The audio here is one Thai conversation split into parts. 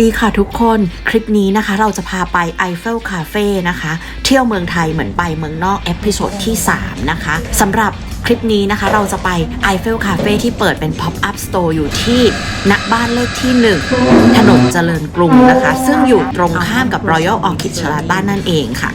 ดีค่ะทุกคนคลิปนี้นะคะ เราจะพาไปไอเฟลคาเฟ่นะคะ เที่ยวเมืองไทยเหมือนไปเมืองนอกเอพิโซดที่ 3 นะคะสำหรับคลิปนี้นะคะเราจะไปไอเฟลคาเฟ่ที่เปิดเป็น Pop Up Store อยู่ที่ณบ้านเลขที่ 1 ถนนเจริญกรุงนะคะ ซึ่งอยู่ตรงข้ามกับ Royal Orchid Sheraton นั่นเองค่ะ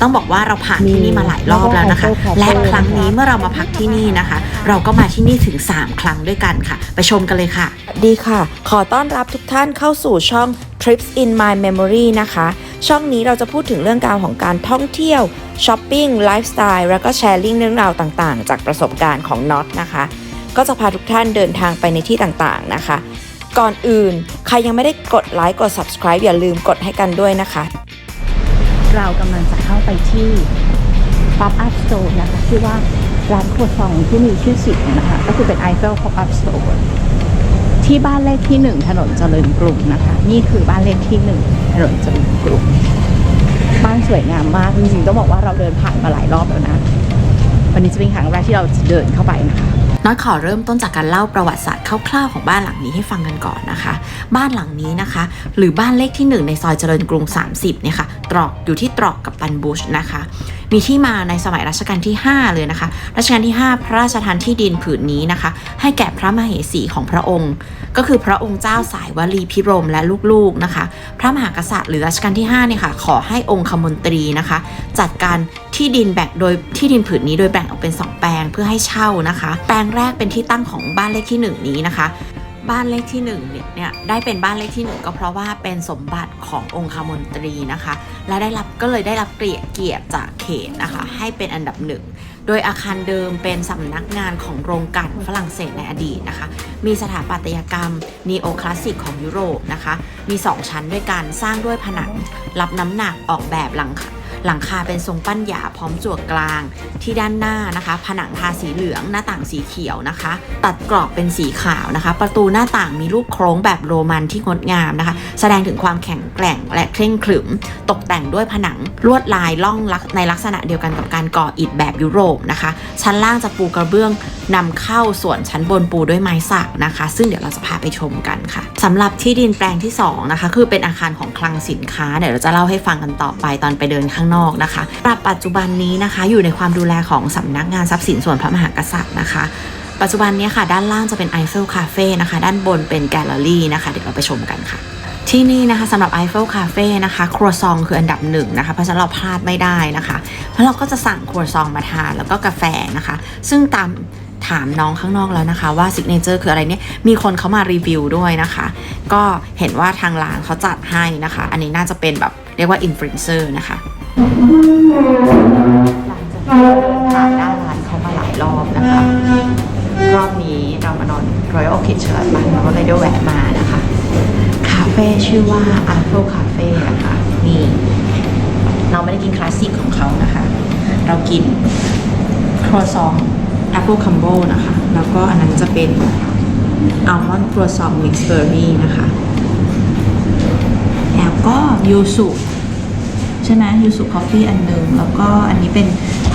ต้องบอกว่าเราผ่านที่นี่มาหลายรอบแล้วนะคะ และครั้งนี้เมื่อเรามาพักที่นี่นะคะ เราก็มาที่นี่ถึง 3 ครั้งด้วยกันค่ะ ไปชมกันเลยค่ะ ดีค่ะ ขอต้อนรับทุกท่านเข้าสู่ช่อง Trips in My Memory นะคะ ช่องนี้เราจะพูดถึงเรื่องราวของการท่องเที่ยวช้อปปิ้งไลฟ์สไตล์แล้วก็แชร์ลิงเรื่องราวต่างๆ จากประสบการณ์ของน็อตนะคะก็จะพาทุกท่านเดินทางไปในที่ต่างๆนะคะ ก่อนอื่น ใครยังไม่ได้กดไลค์กด subscribe อย่าลืมกดให้กันด้วยนะคะ เรากำลังจะเข้าไปที่ Pop Up Store นะคะที่ว่าร้านครัวซองที่มีชื่อเสียงนะคะ ก็คือเป็น Eiffel Pop Up Store ที่บ้านเลขที่หนึ่งถนนเจริญกรุงนะคะ นี่คือบ้านเลขที่หนึ่งถนนเจริญกรุงบ้านสวยงามมากจริงๆต้องบอกว่าเราเดินผ่านมาหลายรอบแล้วนะ วันนี้จะเป็นครั้งแรกที่เราเดินเข้าไปนะคะน้อยขอเริ่มต้นจากการเล่าประวัติศาสตร์คร่าวๆของบ้านหลังนี้ให้ฟังกันก่อนนะคะ บ้านหลังนี้นะคะ หรือบ้านเลขที่ 1 ในซอยเจริญกรุง 30เนี่ยค่ะตรอกอยู่ที่ตรอกกับปันบุชนะคะ มีที่มาในสมัยรัชกาลที่ 5 เลยนะคะ รัชกาลที่ 5 พระราชทานที่ดินผืนนี้นะคะ ให้แก่พระมเหสีของพระองค์ ก็คือพระองค์เจ้าสายวลีพิรมและลูกๆนะคะ พระมหากษัตริย์หรือรัชกาลที่5เนี่ยค่ะขอให้องคมนตรีนะคะ จัดการที่ดินแบ่งโดยที่ดินผืนนี้โดยแบ่งออกเป็น 2 แปลงเพื่อให้เช่านะคะ แปลงแรกเป็นที่ตั้งของบ้านเลขที่ 1 นี้นะคะ บ้านเลขที่1เนี่ยเนี่ยได้เป็นบ้านเลขที่ 1 ก็เพราะว่าเป็นสมบัติขององคมนตรีนะคะ และได้รับก็เลยได้รับเกียรติเกียรติจากเขตนะคะให้เป็นอันดับหนึ่งโดยอาคารเดิมเป็นสำนักงานของโรงกลั่นฝรั่งเศสในอดีตนะคะ มีสถาปัตยกรรมนีโอคลาสสิกของยุโรปนะคะ มี 2 ชั้นด้วยกันสร้างด้วยผนัง รับน้ำหนักออกแบบหลังคา หลังคาเป็นทรงปั้นหยาพร้อมจั่วกลาง ที่ด้านหน้านะคะ ผนังทาสีเหลืองหน้าต่างสีเขียวนะคะ ตัดกรอบเป็นสีขาวนะคะ ประตูหน้าต่างมีรูปโครงแบบโรมันที่งดงามนะคะ แสดงถึงความแข็งแกร่งและเคร่งขรึม ตกแต่งด้วยผนังลวดลายล่องลักในลักษณะเดียวกันกับการก่ออิฐแบบยุโรปนะคะ ชั้นล่างจะปูกระเบื้องนำเข้าส่วนชั้นบนปูด้วยไม้สักนะคะ ซึ่งเดี๋ยวเราจะพาไปชมกันค่ะสำหรับที่ดินแปลงที่สองนะคะคือเป็นอาคารของคลังสินค้าเดี๋ยวเราจะเล่าให้ฟังกันต่อไปตอนไปเดินข้างนอกนะคะปัจจุบันนี้นะคะอยู่ในความดูแลของสำนักงานทรัพย์สินส่วนพระมหากษัตริย์นะคะ ปัจจุบันนี้ค่ะ ด้านล่างจะเป็นไอเฟลคาเฟ่นะคะ ด้านบนเป็นแกลเลอรี่นะคะ เดี๋ยวเราไปชมกันค่ะที่นี่นะคะสำหรับ Eiffel Cafe นะคะ ครัวซองคืออันดับหนึ่งนะคะ เพราะฉะนั้นเราพลาดไม่ได้นะคะ เพราะเราก็จะสั่งครัวซองมาทานแล้วก็กาแฟนะคะ ซึ่งตามถามน้องข้างนอกแล้วนะคะ ว่าซิกเนเจอร์คืออะไรเนี่ยมีคนเขามารีวิวด้วยนะคะ ก็เห็นว่าทางร้านเขาจัดให้นะคะ อันนี้น่าจะเป็นแบบเรียกว่าอินฟลูเอนเซอร์นะคะ หลังจากที่เราเดินผ่านหน้าร้านเขามาหลายรอบนะคะ รอบนี้เรามานอน Royal Orchid Sheraton เราก็เลยได้แวะมานะคะ คาเฟ่ชื่อว่า Apple Cafe นะคะนี่เราไม่ได้กินคลาสสิกของเขานะคะ เรากินครัวซอง Apple Combo นะคะ แล้วก็อันนั้นจะเป็นอัลมอนด์ครัวซองมิกซ์เบอร์รี่นะคะ แล้วก็ยูสุ ใช่ไหมยูสุคอฟฟี่อันหนึ่งแล้วก็อันนี้เป็น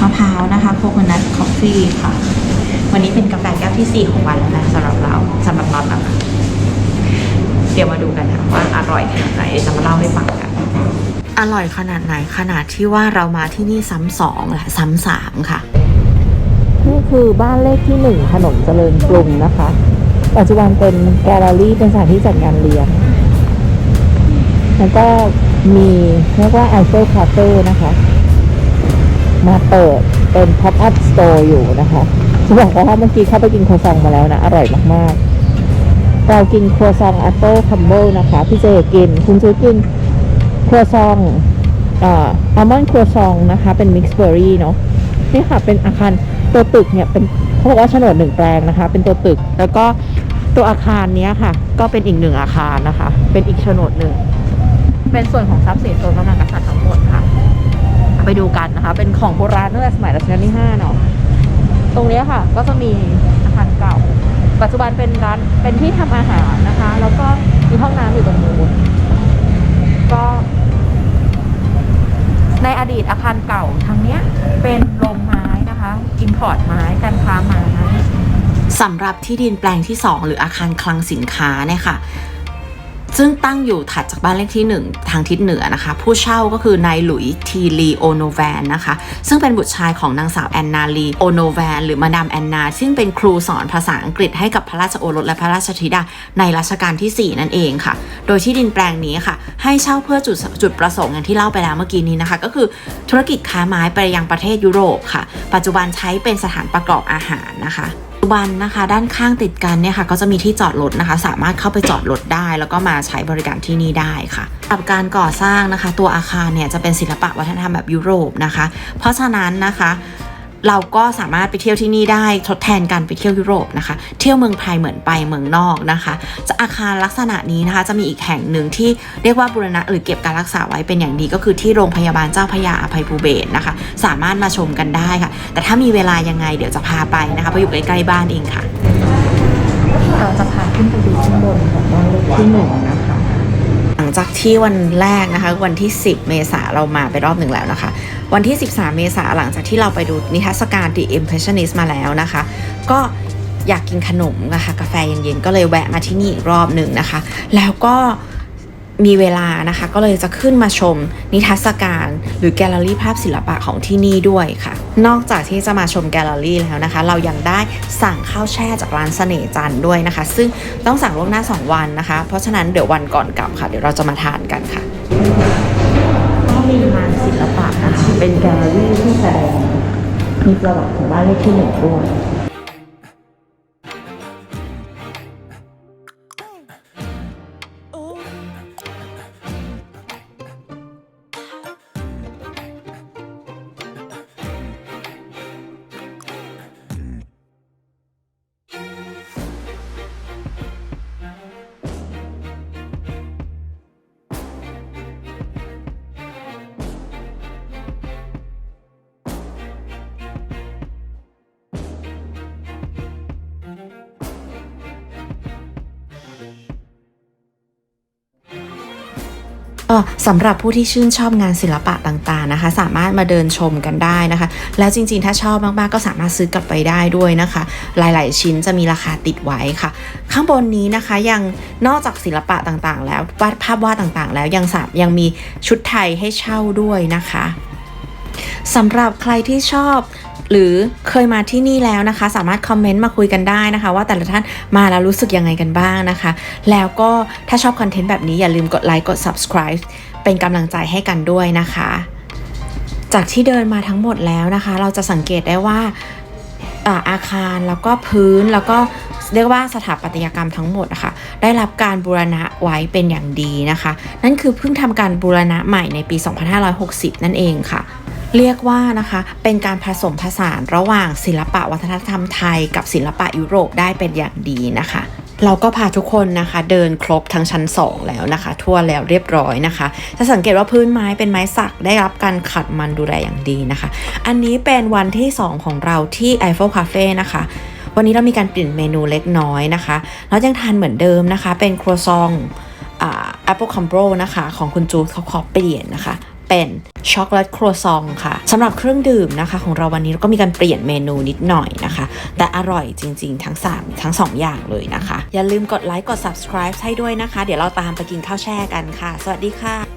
มะพร้าวนะคะโคโคนัทคอฟฟี่ค่ะ วันนี้เป็นกาแฟแก้วที่ 4 ของวันแล้วนะสำหรับเราสำหรับเรานะคะเดี๋ยวมาดูกันค่ะว่าอร่อยขนาดไหนเดี๋ยวจะมาเล่าให้ฟังกัน อร่อยขนาดไหนขนาดที่ว่าเรามาที่นี่ซ้ำสองและซ้ำสามค่ะ นี่คือบ้านเลขที่หนึ่งถนนเจริญกรุงนะคะ ปัจจุบันเป็นแกลเลอรี่เป็นสถานที่จัดงานเลี้ยงแล้วก็ มีเรียกว่า Eiffel Cafe นะคะ มาเปิดเป็น Pop Up Store อยู่นะคะจะบอกว่าเมื่อกี้เข้าไปกินครัวซองมาแล้วนะ อร่อยมากๆ เรากินครัวซอง Apple Crumble นะคะ พี่เจกิน คุณซื้อกินครัวซองอ่าอัลมอนด์ครัวซองนะคะ เป็นมิกซ์เบอร์รี่เนาะนี่ค่ะ เป็นอาคารตัวตึกเนี่ยเป็นเขาบอกว่าโฉนดหนึ่งแปลงนะคะ เป็นตัวตึก แล้วก็ตัวอาคารเนี้ยค่ะ ก็เป็นอีกหนึ่งอาคารนะคะ เป็นอีกโฉนดหนึ่ง เป็นส่วนของทรัพย์สินส่วนพระมหากษัตริย์ทั้งหมดค่ะ ไปดูกันนะคะ เป็นของโบราณตั้งแต่สมัยรัชกาลที่ห้าเนาะตรงนี้ค่ะ ก็จะมีอาคารเก่า ปัจจุบันเป็นร้านเป็นที่ทำอาหารนะคะ แล้วก็มีห้องน้ำอยู่ตรงนู้นก็ในอดีตอาคารเก่าทางเนี้ยเป็นโรงไม้นะคะอิมพอร์ตไม้การค้าไม้สำหรับที่ดินแปลงที่ 2 หรืออาคารคลังสินค้าเนี่ยค่ะ ซึ่งตั้งอยู่ถัดจากบ้านเลขที่ 1 ทางทิศเหนือนะคะ ผู้เช่าก็คือนายหลุยทีลีโอโนแวนนะคะ ซึ่งเป็นบุตรชายของนางสาวแอนนาลีโอโนแวนหรือมาดามแอนนา ซึ่งเป็นครูสอนภาษาอังกฤษให้กับพระราชโอรสและพระราชธิดาในรัชกาลที่ 4 นั่นเองค่ะ โดยที่ดินแปลงนี้ค่ะ ให้เช่าเพื่อจุดจุดประสงค์อย่างที่เล่าไปแล้วเมื่อกี้นี้นะคะ ก็คือธุรกิจค้าไม้ไปยังประเทศยุโรปค่ะ ปัจจุบันใช้เป็นสถานประกอบอาหารนะคะ จจุบันนะคะ ด้านข้างติดกันเนี่ยค่ะก็จะมีที่จอดรถนะคะ สามารถเข้าไปจอดรถได้แล้วก็มาใช้บริการที่นี่ได้ค่ะสำหรับการก่อสร้างนะคะ ตัวอาคารเนี่ยจะเป็นศิลปะวัฒนธรรมแบบยุโรปนะคะ เพราะฉะนั้นนะคะ เราก็สามารถไปเที่ยวที่นี่ได้ทดแทนการไปเที่ยวยุโรปนะคะ เที่ยวเมืองไทยเหมือนไปเมืองนอกนะคะ จะอาคารลักษณะนี้นะคะ จะมีอีกแห่งหนึ่งที่เรียกว่าบูรณะหรือเก็บการรักษาไว้เป็นอย่างดีก็คือที่โรงพยาบาลเจ้าพระยาอภัยภูเบศนะคะ สามารถมาชมกันได้ค่ะ แต่ถ้ามีเวลายังไงเดี๋ยวจะพาไปนะคะเพราะอยู่ใกล้ๆบ้านเองค่ะ เราจะพาขึ้นไปดูข้างบนของบ้านเลขที่หนึ่งนะคะ จากที่วันแรกนะคะ วันที่ 10 เมษาเรามาไปรอบหนึ่งแล้วนะคะ วันที่ 13 เมษาหลังจากที่เราไปดูนิทรรศการ The Impressionist มาแล้วนะคะ ก็อยากกินขนมนะคะกาแฟเย็นๆ ก็เลยแวะมาที่นี่อีกรอบหนึ่งนะคะ แล้วก็ มีเวลานะคะ ก็เลยจะขึ้นมาชมนิทรรศการ หรือแกลเลอรี่ภาพศิลปะของที่นี่ด้วยค่ะ นอกจากที่จะมาชมแกลเลอรี่แล้วนะคะ เรายังได้สั่งข้าวแช่จากร้านเสน่จันด้วยนะคะ ซึ่งต้องสั่งล่วงหน้า 2 วันนะคะ เพราะฉะนั้นเดี๋ยววันก่อนกลับค่ะ เดี๋ยวเราจะมาทานกันค่ะก็มีงานศิลปะนะคะเป็นแกลเลอรี่ที่แสดงมีประวัติของบ้านเลขที่หนึ่งด้วย สำหรับผู้ที่ชื่นชอบงานศิลปะต่างๆนะคะ สามารถมาเดินชมกันได้นะคะ แล้วจริงๆ ถ้าชอบมากๆ ก็สามารถซื้อกลับไปได้ด้วยนะคะ หลายๆ ชิ้นจะมีราคาติดไว้ค่ะ ข้างบนนี้นะคะยังนอกจากศิลปะต่างๆ แล้ววาดภาพวาดต่างๆ แล้วยังสามยังมีชุดไทยให้เช่าด้วยนะคะสำหรับใครที่ชอบ หรือเคยมาที่นี่แล้วนะคะ สามารถคอมเมนต์มาคุยกันได้นะคะ ว่าแต่ละท่านมาแล้วรู้สึกยังไงกันบ้างนะคะ แล้วก็ถ้าชอบคอนเทนต์แบบนี้อย่าลืมกดไลค์กด subscribe เป็นกำลังใจให้กันด้วยนะคะ จากที่เดินมาทั้งหมดแล้วนะคะ เราจะสังเกตได้ว่าอาอาคารแล้วก็พื้นแล้วก็เรียกว่าสถาปัตยกรรมทั้งหมดนะคะได้รับการบูรณะไว้เป็นอย่างดีนะคะ นั่นคือเพิ่งทำการบูรณะใหม่ในปี 2560 นั่นเองค่ะ เรียกว่านะคะเป็นการผสมผสานระหว่างศิลปะวัฒนธรรมไทย กับศิลปะยุโรปได้เป็นอย่างดีนะคะ เราก็พาทุกคนนะคะ เดินครบทั้งชั้น 2 แล้วนะคะ ทั่วแล้วเรียบร้อยนะคะ จะสังเกตว่าพื้นไม้เป็นไม้สักได้รับการขัดมันดูแลอย่างดีนะคะ อันนี้เป็นวันที่ 2 ของเราที่ Eiffel Cafe นะคะวันนี้เรามีการเปลี่ยนเมนูเล็กน้อยนะคะแล้วยังทานเหมือนเดิมนะคะ เป็นครัวซองอ่า Apple c u m b r o นะคะ ของคุณจูดเขาขอเปลี่ยนนะคะ เป็นช็อกโกแลตครัวซองค่ะสำหรับเครื่องดื่มนะคะ ของเราวันนี้เราก็มีการเปลี่ยนเมนูนิดหน่อยนะคะ แต่อร่อยจริงๆ ทั้ง 3 ทั้ง 2 อย่างเลยนะคะ อย่าลืมกดไลค์กด subscribe ให้ด้วยนะคะ เดี๋ยวเราตามไปกินข้าวแช่กันค่ะ สวัสดีค่ะ